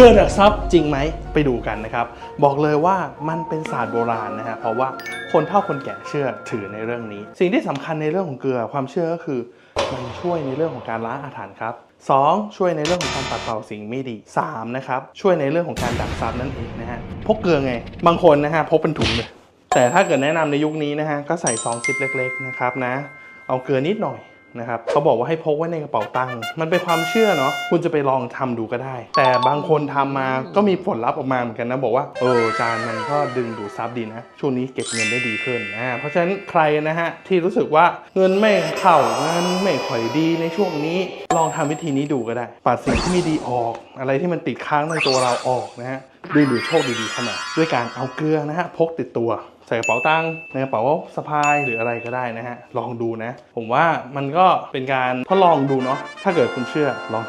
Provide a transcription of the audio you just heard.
เกลือดักซับจริงไหมไปดูกันนะครับ บอกเลยว่ามันเป็นศาสตร์โบราณนะฮะเพราะว่าคนเฒ่าคนแก่เชื่อถือในเรื่องนี้ สิ่งที่สำคัญในเรื่องของเกลือความเชื่อก็คือ มันช่วยในเรื่องของการล้างอาถรรพ์ครับ 2. ช่วยในเรื่องของการปัดเป่าสิ่งไม่ดี 3. นะครับช่วยในเรื่องของการดักซับนั่นเองนะฮะพกเกลือไง บางคนนะฮะพกเป็นถุงเลยแต่ถ้าเกิดแนะนำในยุคนี้นะฮะก็ใส่ซองซิปเล็ก ๆ นะครับนะเอาเกลือนิดหน่อย นะครับเขาบอกว่าให้พกไว้ในกระเป๋าตังค์มันเป็นความเชื่อเนาะคุณจะไปลองทำดูก็ได้ แต่บางคนทำมาก็มีผลลัพธ์ออกมาเหมือนกันนะ บอกว่าเออจานมันก็ดึงดูดซับดีนะ ช่วงนี้เก็บเงินได้ดีขึ้นนะเพราะฉะนั้นใครนะฮะที่รู้สึกว่าเงินไม่เข้าเงินไม่ค่อยดีในช่วงนี้ลองทำวิธีนี้ดูก็ได้ ปัดสิ่งที่ไม่ดีออก อะไรที่มันติดค้างในตัวเราออกนะฮะดีหรือโชคดีๆเข้ามา ด้วยการเอาเกลือนะฮะพกติดตัวใส่กระเป๋าตังค์ในกระเป๋าสะพายหรืออะไรก็ได้นะฮะลองดูนะ ผมว่ามันก็เป็นการทดลองดูเนาะถ้าเกิดคุณเชื่อลอง